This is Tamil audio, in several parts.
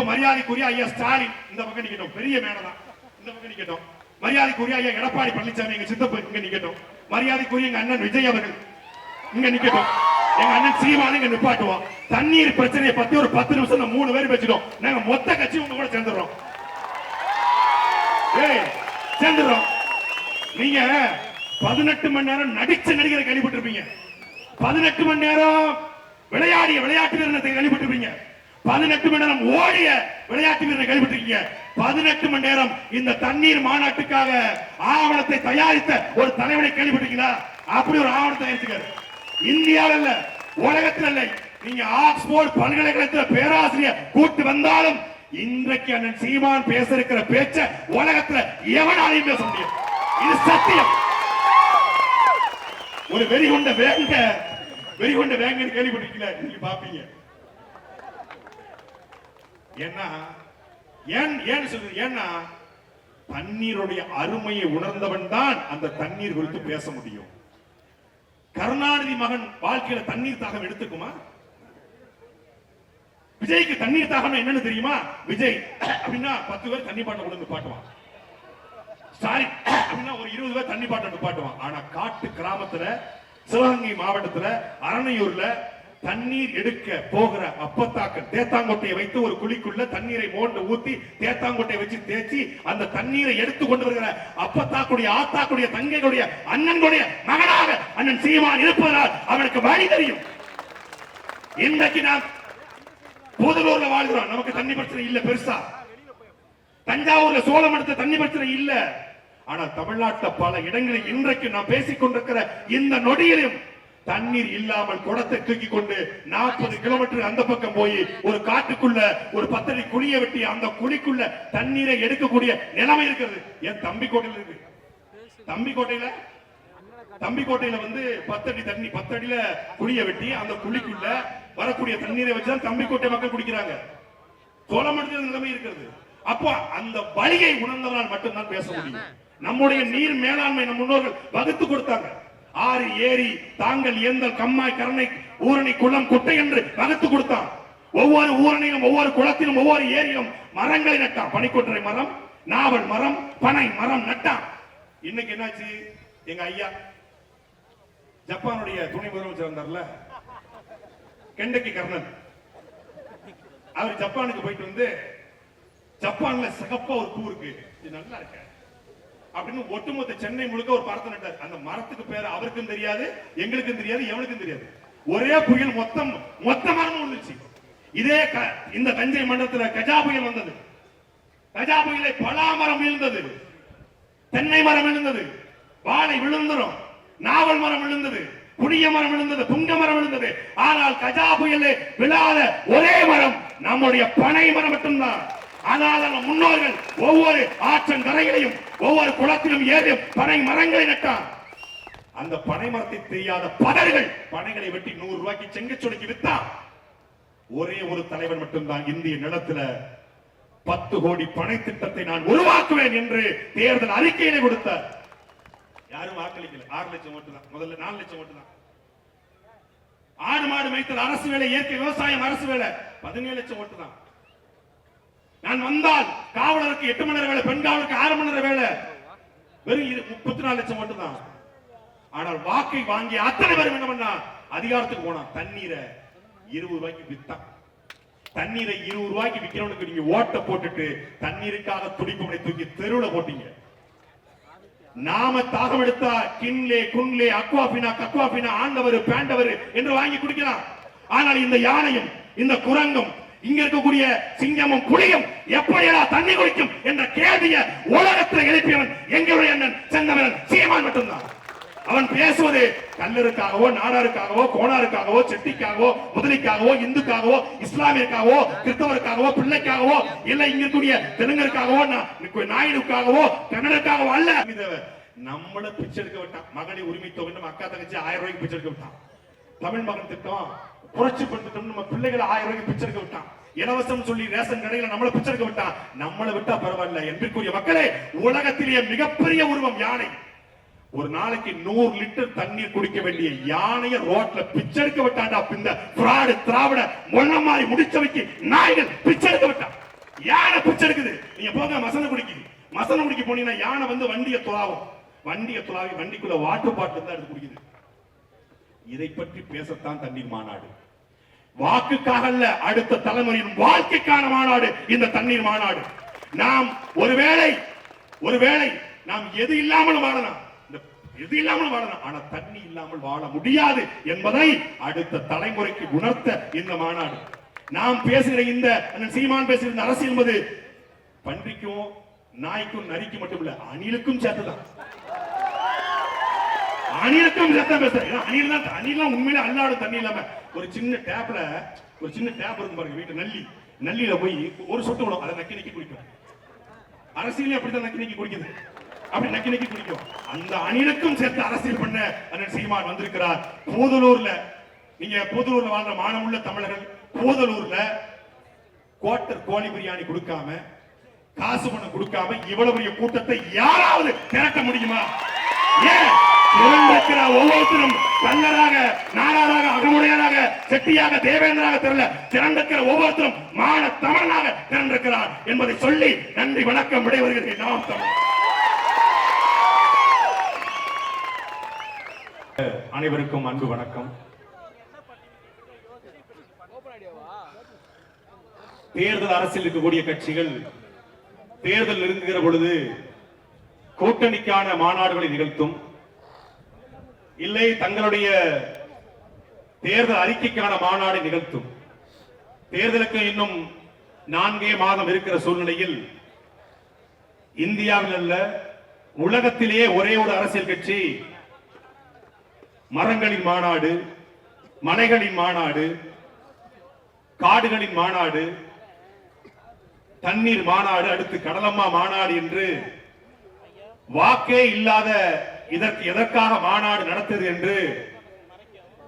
இப்ப மரியாதைக்குரிய ஐயா ஸ்டாலின். இந்த பக்கம் நிக்கட்டும். பெரிய மேடதான் இந்த பக்கம் நிக்கட்டும். மரியாதைக்குரிய ஐயா எடப்பாடி பழனிசாமி எங்க சித்தப்பு இங்க நிக்கட்டும். மரியாதைக்குரிய எங்க அண்ணன் விஜய் அவர்கள் இங்க நிக்கட்டும். எங்க அண்ணன் சீமானு இங்க நிப்பாட்டுவோம் தண்ணீர் பிரச்சனையை பத்தி ஒரு பத்து நிமிஷம் மூணு பேர் வச்சுட்டோம் நாங்க மொத்த கட்சி உங்க கூட சேர்ந்துடுறோம். ஏய் சேர்ந்துடுறோம். நீங்க பதினெட்டு மணி நேரம் நடிச்ச நடிகரை கேள்விப்பட்டிருப்பீங்க பதினெட்டு மணி நேரம் விளையாடிய விளையாட்டு வீரனை கேள்விப்பட்டிருப்பீங்க பதினெட்டு மணி நேரம் ஓடிய விளையாட்டு வீரனை கேள்விப்பட்டிருக்கீங்க பதினெட்டு மணி நேரம் இந்த தண்ணீர் மாநாட்டுக்காக ஆவணத்தை தயாரித்த ஒரு தலைவனை கேள்விப்பட்டீங்களா அப்படி ஒரு ஆவணத்தை தயாரிச்சுக்காரு இந்தியாவில் இல்ல உலகத்தில் இல்லை நீங்க ஆக்ஸ்போர்ட் பல்கலைக்கழகத்தில் பேராசிரியர் கூட்டு வந்தாலும் இன்றைக்கு அண்ணன் சீமான் பேச இருக்கிற பேச்ச உலகத்துல எவனாலையும் பேச முடியும்? இது சத்தியம். ஒரு வெறிகொண்ட வேங்க வெறிகொண்ட வேங்கன்னு கேள்விப்பட்டிருக்கீங்களா? நீங்க பாப்பீங்க. ஏன்னா ஏன் ஏன் சொல்றது? ஏன்னா தண்ணீருடைய அருமையை உணர்ந்தவன் தான் அந்த தண்ணீர் குறித்து பேச முடியும். கருணாநிதி மகன் வாழ்க்கையில தண்ணீர் தாகம் எடுத்துக்குமா? விஜய்க்கு தண்ணீர் தாகம் என்னன்னு தெரியுமா? விஜய் அப்படின்னா பத்து பேர் தண்ணி பாட்டை கொண்டு பாட்டுவான். சாரி அப்படின்னா ஒரு இருபது பேர் தண்ணி பாட்டை பாட்டுவான். ஆனா காட்டு கிராமத்துல சிவகங்கை மாவட்டத்துல அரணையூர்ல தண்ணீர் எடுக்க போகிற அப்பத்தாக்க தேத்தாங்கொட்டையை வைத்து ஒரு குழிக்குள்ள தண்ணீரை மோண்டு ஊத்தி தேத்தாங்கொட்டையை வச்சு தேய்ச்சி அந்த தண்ணீரை எடுத்து கொண்டு வருகிற அப்பத்தாக்குடைய ஆத்தாக்குடைய தங்கைகளுடைய அண்ணனுடைய மகனாக அண்ணன் சீமான் இருப்பதனால் அவனுக்கு வழி தெரியும். இன்றைக்கு நாம் புதலூர்ல வாழ்கிறோம். நமக்கு தண்ணி பிரச்சனை இல்ல பெருசா. தஞ்சாவூர்ல சோழம் எடுத்த தண்ணி பிரச்சனை இல்ல. ஆனா தமிழ்நாட்டுல பல இடங்களில் இன்றைக்கு நாம் பேசிக் கொண்டிருக்கிற இந்த நொடியிலும் தண்ணீர் இல்லாமல் குடத்தை தூக்கி கொண்டு நாற்பது கிலோமீட்டர் அந்த பக்கம் போய் ஒரு காட்டுக்குள்ள ஒரு பத்தடி குழிய வெட்டி அந்த குழிக்குள்ள தண்ணீரை எடுக்கக்கூடிய நிலைமை இருக்கிறது. என் தம்பி கோட்டையில இருக்கு? தம்பி கோட்டையில? தம்பி கோட்டையில வந்து பத்தடி தண்ணி பத்தடியில குழிய வெட்டி அந்த குழிக்குள்ள வரக்கூடிய தண்ணீரை வச்சுதான் தம்பி கோட்டை மக்கள் குடிக்கிறாங்க. சோழமண்டல நிலைமை இருக்கிறது. அப்போ அந்த வழியை உணர்ந்தவனால் மட்டும்தான் பேச முடியும். நம்முடைய நீர் மேலாண்மை நம் முன்னோர்கள் வகுத்து கொடுத்தாங்க. ஆறு ஏரி தாங்கள் எந்த கம்மாய் கரணை ஊரணி குளம் குட்டை என்று வகுத்து கொடுத்தான் ஒவ்வொரு ஊரணியிலும் ஒவ்வொரு குளத்திலும் ஒவ்வொரு ஏரியிலும் மரங்களை நட்டான் பனிக்கொன்றை மரம் நாவல் மரம் பனை மரம் நட்டான் இன்னைக்கு என்னாச்சு? எங்க ஐயா ஜப்பானுடைய துணை முதலமைச்சர் வந்தார்ல? கெண்டக்கி கர்ணன். அவர் ஜப்பானுக்கு போயிட்டு வந்து ஜப்பான்ல சிகப்பா ஒரு பூ இருக்கு. இது நல்லா இருக்க. அப்படின்னு ஒட்டுமொத்த சென்னை முழுக்க ஒரு மரத்தை நட்டார். அந்த மரத்துக்கு பேரு அவருக்கும் தெரியாது எங்களுக்கும் தெரியாது எவனுக்கும் தெரியாது. ஒரே புயல் மொத்தம் மொத்த மரம் வந்துச்சு இதே க- இந்த தஞ்சை மண்டலத்துல கஜா புயல் வந்தது. கஜா புயலை பலா மரம் விழுந்தது. தென்னை மரம் விழுந்தது. வாழை விழுந்துரும். நாவல் மரம் விழுந்தது. புளிய மரம் விழுந்தது. புங்க மரம் விழுந்தது. ஆனால் கஜா புயலே விழாத ஒரே மரம் நம்முடைய பனை மரம் மட்டும்தான். அதாவது முன்னோர்கள் ஒவ்வொரு ஆற்றங்கரையிலையும் ஒவ்வொரு குளத்திலும் ஏறி பனை மரங்களை நட்டார். அந்த பனை மரத்தை தெரியாத பலர்கள் பனைகளை வெட்டி நூறு ரூபாய்க்கு செங்கச்சொலைக்கு வித்தான் ஒரே ஒரு தலைவன் மட்டும்தான் இந்திய நிலத்துல பத்து கோடி பனை திட்டத்தை நான் உருவாக்குவேன் என்று தேர்தல் அறிக்கையினை கொடுத்தார். யாரும் வாக்களிக்கல. ஆறு லட்சம் ஓட்டு தான். முதல்ல நாலு லட்சம் ஓட்டு தான். ஆடு மாடு மேய்த்தல் அரசு வேலை இயற்கை விவசாயம் அரசு வேலை. பதினேழு லட்சம் ஓட்டு தான். நான் வந்தால் காவலருக்கு எட்டு மணி நேரம் வேலை பெண் காவலருக்கு ஆறு மணி நேரம் வேலை. வெறும் இரு- முப்பத்தி நாலு லட்சம் மட்டும்தான். ஆனால் வாக்கை வாங்கி அத்தனை பேரும் என்ன பண்ணா? அதிகாரத்துக்கு போனான் தண்ணீரை இருபது ரூபாய்க்கு வித்தான். தண்ணீரை இருபது ரூபாய்க்கு விற்கிறவனுக்கு நீங்க ஓட்ட போட்டுட்டு தண்ணீருக்காக துடிப்பவனை தூக்கி தெருவுல போட்டீங்க. நாம தாகம் எடுத்தா கின்லே குன்லே அக்வாபினா கக்வாபினா ஆண்டவர் பேண்டவர் என்று வாங்கி குடிக்கலாம். ஆனால் இந்த யானையும் இந்த குரங்கும் இங்க இருக்கக்கூடிய சிங்கமும் புலியும் எப்படியெல்லாம் தண்ணி குடிக்கும் என்ற கேள்வியை உலகத்தில் எழுப்பியவன் எங்களுடைய அண்ணன் செந்தமரன் சீமான் மட்டும்தான். அவன் பேசுவது கல்லருக்காகவோ நாடாருக்காகவோ கோணாருக்காகவோ செட்டிக்காகவோ முதலிக்காகவோ இந்துக்காகவோ இஸ்லாமியருக்காகவோ கிறிஸ்தவருக்காகவோ பிள்ளைக்காகவோ இல்ல இங்க இருக்கக்கூடிய தெலுங்கருக்காகவோ நாயுடுக்காகவோ கன்னடக்காகவோ அல்ல. நம்மள பிச்சை எடுக்க விட்டான். மகளிர் உரிமை தொகை நம்ம அக்கா தங்கச்சி ஆயிரம் ரூபாய்க்கு பிச்சை எடுக்க விட்டான். தமிழ் மகன் திட்டம் புரட்சி பண்ணிட்டோம் நம்ம பிள்ளைகளை ஆயிரம் ரூபாய்க்கு பிச்சை எடுக்க விட்டான். இலவசம் சொல்லி ரேஷன் கடையில நம்மள பிச்சை எடுக்க விட்டான். நம்மளை விட்டா பரவாயில்ல என்பதற்குரிய மக்களே உலகத்திலேயே மிகப்பெரிய உருவம் யானை. ஒரு நாளைக்கு நூறு லிட்டர் தண்ணீர் குடிக்க வேண்டிய யானைய ரோட்ல பிச்செடுக்க விட்டாண்டா இந்த பிராடு திராவிட மொள்ள மாதிரி முடிச்சவைக்கு நாய்கள் பிச்செடுக்க விட்டான். நீங்க போங்க மசனகுடிக்கு மசனகுடிக்கு போனீங்கன்னா யானை வந்து வண்டியை துளாவும் வண்டியை துளாவி வண்டிக்குள்ள வாட்டர் பாட்டில் தான் எடுத்து குடிக்குது. இதை பற்றி பேசத்தான் தண்ணீர் மாநாடு. வாக்குக்காக அல்ல அடுத்த தலைமுறையின் வாழ்க்கைக்கான மாநாடு இந்த தண்ணீர் மாநாடு. நாம் ஒருவேளை ஒருவேளை நாம் எது இல்லாமல் வாழலாம். இந்த எது இல்லாமல் வாழலாம். ஆனா தண்ணி இல்லாமல் வாழ முடியாது என்பதை அடுத்த தலைமுறைக்கு உணர்த்த இந்த மாநாடு. நாம் பேசுகிற இந்த சீமான் பேசுகிற அரசு என்பது பன்றிக்கும் நாய்க்கும் நரிக்கும் மட்டும் இல்ல அணிலுக்கும் சேர்த்துதான். அணிலுக்கும் சத்தம் பேசுறேன். அணில் தான் அணிலாம் உண்மையிலே அல்லாடும் தண்ணி இல்லாம ஒரு சின்ன டேப்ல ஒரு சின்ன டேப் இருக்கும் பாருங்க வீட்டு நல்லி. நல்லியில போய் ஒரு சொட்டு விடும் அதை நக்கி நக்கி குடிக்கும். அரசியலே அப்படித்தான் நக்கி நக்கி குடிக்குது. அப்படி நக்கி நக்கி குடிக்கும். அந்த அணிலுக்கும் சேர்த்து அரசியல் பண்ண அண்ணன் சீமான் வந்திருக்கிறார். போதலூர்ல நீங்க போதலூர்ல வாழ்ற மானமுள்ள தமிழர்கள் போதலூர்ல குவார்டர் கோழி பிரியாணி கொடுக்காம காசு பணம் கொடுக்காம இவ்வளவு பெரிய கூட்டத்தை யாராவது திரட்ட முடியுமா? ஏன்? திரண்டிருக்கிற ஒவ்வொருத்தரும் கல்லராக நாடாராக அகமுடையராக செட்டியாக தேவேந்திராக தெரியல திரண்டிருக்கிற ஒவ்வொருத்தரும் மான தமிழனாக திரண்டிருக்கிறார் என்பதை சொல்லி நன்றி வணக்கம் விடைவருகிறேன் நாம் தமிழ் அனைவருக்கும் அன்பு வணக்கம். தேர்தல் அரசியல் இருக்கக்கூடிய கட்சிகள் தேர்தல் நெருங்குகிற பொழுது கூட்டணிக்கான மாநாடுகளை நிகழ்த்தும். இல்லை தங்களுடைய தேர்தல் அறிக்கைக்கான மாநாடு நிகழ்த்தும். தேர்தலுக்கு இன்னும் நான்கே மாதம் இருக்கிற சூழ்நிலையில் இந்தியாவில் அல்ல உலகத்திலேயே ஒரே ஒரு அரசியல் கட்சி மரங்களின் மாநாடு மலைகளின் மாநாடு காடுகளின் மாநாடு தண்ணீர் மாநாடு அடுத்து கடலம்மா மாநாடு என்று வாக்கே இல்லாத இதற்கு எதற்காக மாநாடு நடத்தது என்று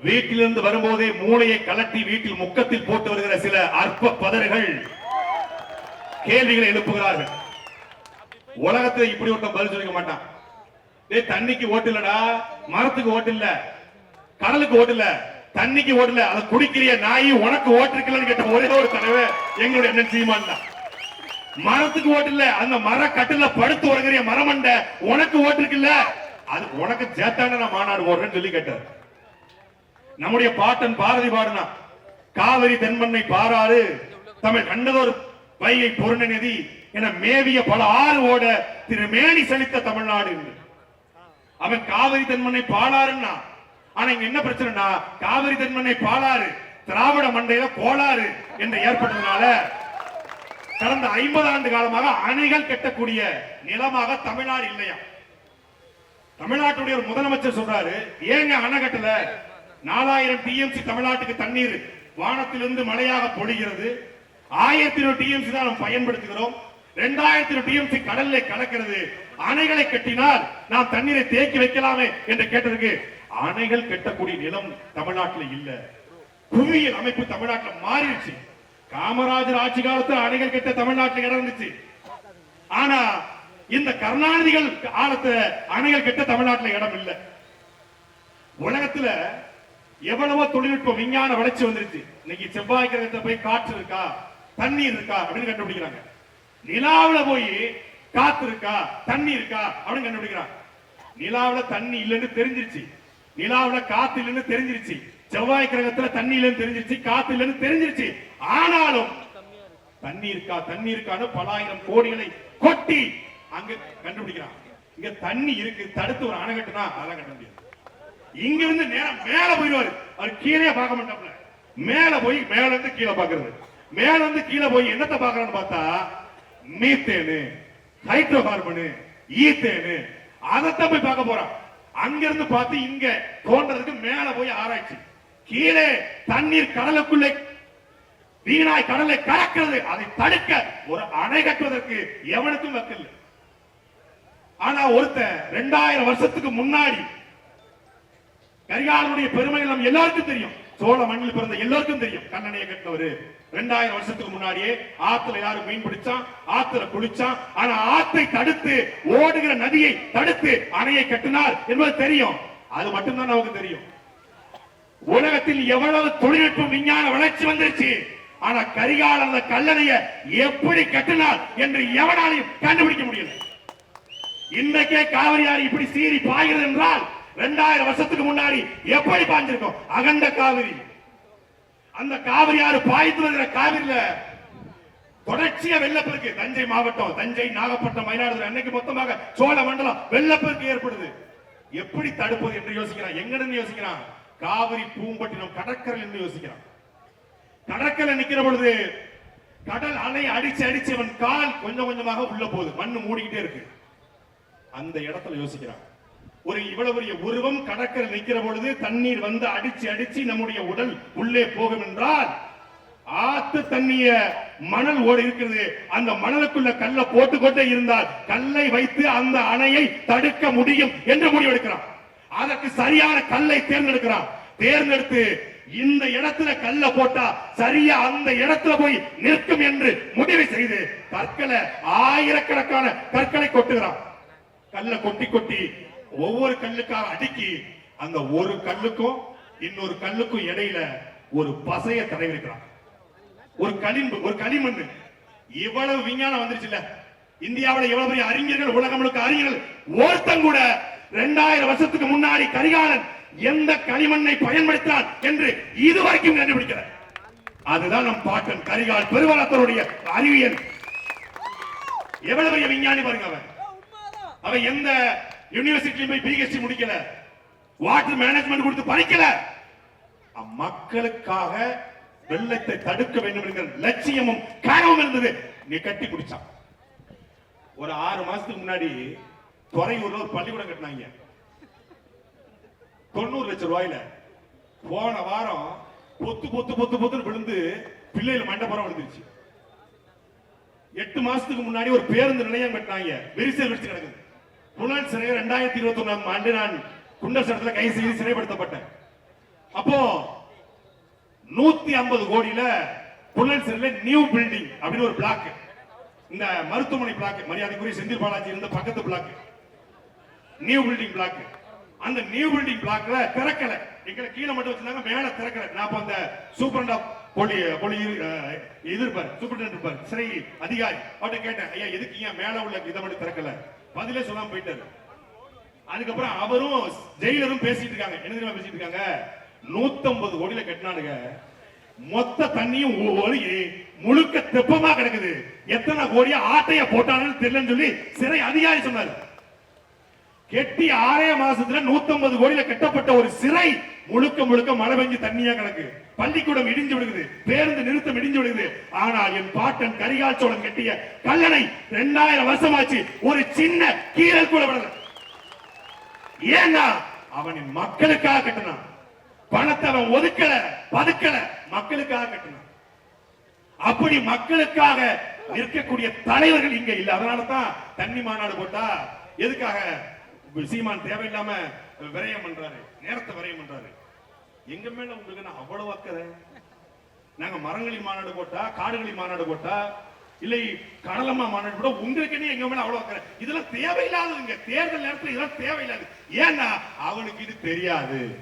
வீட்டிலிருந்து வரும்போதே மூளையை கலட்டி வீட்டில் முக்கத்தில் போட்டு வருகிற சில அற்ப பதர்கள் கேள்விகளை எழுப்புகிறார்கள். உலகத்துல இப்படி ஒருத்தன் பதில் சொல்லிக்க மாட்டான். ஏ தண்ணிக்கு ஓட்டு இல்லடா மரத்துக்கு ஓட்டு இல்ல கடலுக்கு ஓட்டு இல்ல தண்ணிக்கு ஓட்டு இல்ல அதை குடிக்கிறிய நாய் உனக்கு ஓட்டு இருக்கலன்னு கேட்ட ஒரே ஒரு தலைவர் எங்களுடைய என்ன சீமான் தான். மரத்துக்கு ஓட்டு இல்ல அந்த மர கட்டுல படுத்து உறங்குறிய மரமண்ட உனக்கு ஓட்டு இருக்குல்ல? அது உனக்கு சேத்தான நான் மாநாடு போடுறேன்னு சொல்லி கேட்டார். நம்முடைய பாட்டன் பாரதி பாடுனா காவிரி தென்மண்ணை பாராறு தமிழ் கண்டதோர் வைகை பொருண நிதி என மேவிய பல ஆறு ஓட திரு மேனி செழித்த தமிழ்நாடு அவன் காவிரி தென்மண்ணை பாலாறுன்னா ஆனா இங்க என்ன பிரச்சனைனா காவிரி தென்மண்ணை பாலாறு திராவிட மண்டையில கோளாறு என்று ஏற்பட்டதுனால கடந்த ஐம்பது ஆண்டு காலமாக அணைகள் கட்டக்கூடிய நிலமாக தமிழ்நாடு இல்லையா? தமிழ்நாட்டுடைய ஒரு முதலமைச்சர் சொல்றாரு ஏங்க அணை கட்டல? நாலாயிரம் டிஎம்சி தமிழ்நாட்டுக்கு தண்ணீர் வானத்திலிருந்து மழையாக பொழிகிறது. ஆயிரத்தி இருநூறு டிஎம்சி தான் நாம் பயன்படுத்துகிறோம். இரண்டாயிரத்தி டிஎம்சி கடல்ல கலக்கிறது. அணைகளை கட்டினால் நாம் தண்ணீரை தேக்கி வைக்கலாமே என்று கேட்டதுக்கு அணைகள் கட்டக்கூடிய நிலம் தமிழ்நாட்டில் இல்ல. புவியியல் அமைப்பு தமிழ்நாட்டில் மாறிடுச்சு. காமராஜர் ஆட்சி காலத்தில் அணைகள் கட்ட தமிழ்நாட்டில் இடம் இருந்துச்சு. ஆனா இந்த கருணாநிதிகள் காலத்துல அணைகள் கிட்ட தமிழ்நாட்டுல இடம் இல்லை. உலகத்துல எவ்வளவோ தொழில்நுட்பம் விஞ்ஞான வளர்ச்சி வந்துருச்சு. இன்னைக்கு செவ்வாய் கிரகத்துல போய் காற்று இருக்கா? தண்ணீர் இருக்கா? அப்படின்னு கண்டுபிடிக்கிறாங்க. நிலாவுல போய் காத்து இருக்கா? தண்ணி இருக்கா? அப்படின்னு கண்டுபிடிக்கிறாங்க. நிலாவுல தண்ணி இல்லைன்னு தெரிஞ்சிருச்சு. நிலாவுல காத்து இல்லைன்னு தெரிஞ்சிருச்சு. செவ்வாய் கிரகத்துல தண்ணி இல்லைன்னு தெரிஞ்சிருச்சு. காத்து இல்லைன்னு தெரிஞ்சிருச்சு. ஆனாலும் தண்ணி இருக்கா? தண்ணி இருக்கான்னு பல ஆயிரம் கோடிகளை கொட்டி அங்க கண்டுபிடிக்கிறான் இங்க தண்ணி இருக்கு தடுத்து ஒரு அணை கட்டுனா அதெல்லாம் கட்ட முடியாது. இங்க இருந்து நேரம் மேல போயிடுவாரு. அவர் கீழே பார்க்க மாட்டாப்ல மேல போய் மேல இருந்து கீழே பாக்குறது மேல இருந்து கீழே போய் என்னத்தை பாக்குறான்னு பார்த்தா மீத்தேனு ஹைட்ரோ கார்பனு ஈத்தேனு அதைத்தான் போய் பார்க்க போறான். அங்க இருந்து பார்த்து இங்க தோன்றதுக்கு மேல போய் ஆராய்ச்சி. கீழே தண்ணீர் கடலுக்குள்ளே வீணாய் கடலை கலக்கிறது அதை தடுக்க ஒரு அணை கட்டுவதற்கு எவனுக்கும் வக்கில்லை. ஆனா ஒருத்தன் ரெண்டாயிரம் வருஷத்துக்கு முன்னாடி கரிகாலனுடைய பெருமைகள் நம்ம எல்லாருக்கும் தெரியும். சோழ மண்ணில் பிறந்த எல்லாருக்கும் தெரியும். கண்ணனையை கட்டினவரு. ரெண்டாயிரம் வருஷத்துக்கு முன்னாடியே ஆத்துல யாரும் மீன் பிடிச்சான் ஆத்துல குளிச்சான். ஆனா ஆத்தை தடுத்து ஓடுகிற நதியை தடுத்து அணையை கட்டினார் என்பது தெரியும். அது மட்டும்தான் நமக்கு தெரியும். உலகத்தில் எவ்வளவு தொழில்நுட்பம் விஞ்ஞான வளர்ச்சி வந்துருச்சு. ஆனா கரிகால அந்த கல்லணைய எப்படி கட்டினார் என்று எவனாலையும் கண்டுபிடிக்க முடியல. இன்னைக்கே காவிரி ஆறு இப்படி சீறி பாய்கிறது என்றால் இரண்டாயிரம் வருஷத்துக்கு முன்னாடி எப்படி பாய்ஞ்சிருக்கும் அகண்ட காவிரி. அந்த காவிரி ஆறு பாய்த்து வருகிற காவிரியில தொடர்ச்சியா வெள்ளப்பெருக்கு. தஞ்சை மாவட்டம் தஞ்சை நாகப்பட்டினம் மயிலாடுதுறை அன்னைக்கு மொத்தமாக சோழ மண்டலம் வெள்ளப்பெருக்கு ஏற்படுது. எப்படி தடுப்பது என்று யோசிக்கிறான். எங்க யோசிக்கிறான். காவிரி பூம்பட்டினம் கடற்கரை என்று யோசிக்கிறான். கடற்கரை நிக்கிற பொழுது கடல் அலை அடிச்சு அடிச்சு அவன் கால் கொஞ்சம் கொஞ்சமாக உள்ள போகுது. மண்ணு மூடிக்கிட்டே இருக்கு. அந்த இடத்துல யோசிக்கிறான். ஒரு இவ்வளவு பெரிய உருவம் கடற்கரை நிக்கிற பொழுது தண்ணீர் வந்து அடிச்சு அடிச்சு நம்முடைய உடல் உள்ளே போகும் என்றால் ஆத்து தண்ணிய மணல் ஓடி இருக்கிறது. அந்த மணலுக்குள்ள கல்ல போட்டுக்கொண்டே இருந்தால் கல்லை வைத்து அந்த அணையை தடுக்க முடியும் என்று முடிவெடுக்கிறான். அதற்கு சரியான கல்லை தேர்ந்தெடுக்கிறான். தேர்ந்தெடுத்து இந்த இடத்துல கல்ல போட்டா சரியா அந்த இடத்துல போய் நிற்கும் என்று முடிவு செய்து கற்களை ஆயிரக்கணக்கான கற்களை கொட்டுகிறான். கல்ல கொட்டி கொட்டி ஒவ்வொரு கல்லுக்காக அடுக்கி அந்த ஒரு கல்லுக்கும் இன்னொரு கல்லுக்கும் இடையில ஒரு பசைய தடவிருக்கிறான் ஒரு களிம்பு ஒரு களிமண் இவ்வளவு விஞ்ஞானம் வந்துருச்சுல்ல. இந்தியாவில எவ்வளவு பெரிய அறிஞர்கள் உலகம் முழுக்க அறிஞர்கள். ஒருத்தன் கூட ரெண்டாயிரம் வருஷத்துக்கு முன்னாடி கரிகாலன் எந்த களிமண்ணை பயன்படுத்தினான் என்று இதுவரைக்கும் கண்டுபிடிக்கல. அதுதான் நம் பாட்டன் கரிகால் பெருவளத்தருடைய அறிவியல். எவ்வளவு பெரிய விஞ்ஞானி பாருங்க அவன். அவன் எந்த யூனிவர்சிட்டியும் போய் பிஹெச்டி முடிக்கல. வாட்டர் மேனேஜ்மெண்ட் கொடுத்து படிக்கல. மக்களுக்காக வெள்ளத்தை தடுக்க வேண்டும் என்கிற லட்சியமும் கனவும் இருந்தது. நீ கட்டி குடிச்சான். ஒரு ஆறு மாசத்துக்கு முன்னாடி துறையூர்ல ஒரு பள்ளிக்கூடம் கட்டினாங்க. தொண்ணூறு லட்சம் ரூபாயில. போன வாரம் பொத்து பொத்து பொத்து பொத்து விழுந்து பிள்ளைகள் மண்டபுரம் விழுந்துருச்சு. எட்டு மாசத்துக்கு முன்னாடி ஒரு பேருந்து நிலையம் கட்டினாங்க. விரிசல் விரிச்சு கிடக்குது. புலன் சிறை ரெண்டாயிரத்தி இருபத்தி ஒண்ணாம் ஆண்டு நான் குண்டர் சட்டத்தில் கை செய்து சிறைப்படுத்தப்பட்டேன். அப்போ நூத்தி ஐம்பது கோடியில புலன் சிறையில நியூ பில்டிங் அப்படின்னு ஒரு பிளாக் இந்த மருத்துவமனை பிளாக் மரியாதைக்குரிய செந்தில் பாலாஜி இருந்த பக்கத்து பிளாக் நியூ பில்டிங் பிளாக் அந்த நியூ பில்டிங் பிளாக்ல திறக்கல. எங்களை கீழே மட்டும் வச்சிருந்தாங்க மேல திறக்கல. நான் அப்ப அந்த சூப்பரண்ட் ஆஃப் போலி இது இருப்பார் சூப்பரண்ட் இருப்பார் சிறை அதிகாரி. அவர்கிட்ட கேட்டேன் ஐயா எதுக்கு ஏன் மேல உள்ள இதை மட்டும் திறக்கல? பதிலே சொல்லாம போயிட்டாரு. அதுக்கப்புறம் அவரும் ஜெயிலரும் பேசிட்டு இருக்காங்க. என்ன தெரியுமா பேசிட்டு இருக்காங்க? 150 கோடியில கட்டினானுங்க. மொத்த தண்ணியும் ஒ- ஒழுகி முழுக்க தெப்பமா கிடக்குது. எத்தனை கோடியா ஆட்டைய போட்டாங்கன்னு தெரியலன்னு சொல்லி சிறை அதிகாரி சொன்னாரு. கெட்டி ஆறே மாசத்துல 150 கோடியில கட்டப்பட்ட ஒரு சிறை முழுக்க முழுக்க மழை பெஞ்சு தண்ணியா கிடக்கு. பள்ளிக்கூடம் இடிஞ்சு விடுகிறது பேருந்து நிறுத்தம் இடிஞ்சு விடுகிறது ஆனால் என் பாட்டன் கரிகால்சோலன் கட்டிய கல்லணை ரெண்டாயிரம் வருஷமாச்சு. ஒரு சின்ன கீழல் கூட விடல. ஏன்னா அவனின் மக்களுக்காக கட்டினான். பணத்தை அவன் ஒதுக்கல பதுக்கல மக்களுக்காக கட்டினான். அப்படி மக்களுக்காக நிற்கக்கூடிய தலைவர்கள் இங்க இல்ல. அதனாலதான் தண்ணி மாநாடு போட்டா. எதுக்காக? சீமான் தேவையில்லாம விரயம் பண்றாரு நேரத்தை விரயம் பண்றாரு. எங்க மேல உங்களுக்கு நான் அவ்வளவு அக்கறை? நாங்க மரங்களி மாநாடு போட்டா காடுகளின் மாநாடு போட்டா இல்லை கடலம்மா மாநாடு கூட உங்களுக்கு எங்க மேல அவ்வளவு அக்கறை? இதெல்லாம் தேவையில்லாததுங்க. தேர்தல் நேரத்துல இதெல்லாம் தேவையில்லாது. ஏன்னா அவனுக்கு இது தெரியாது.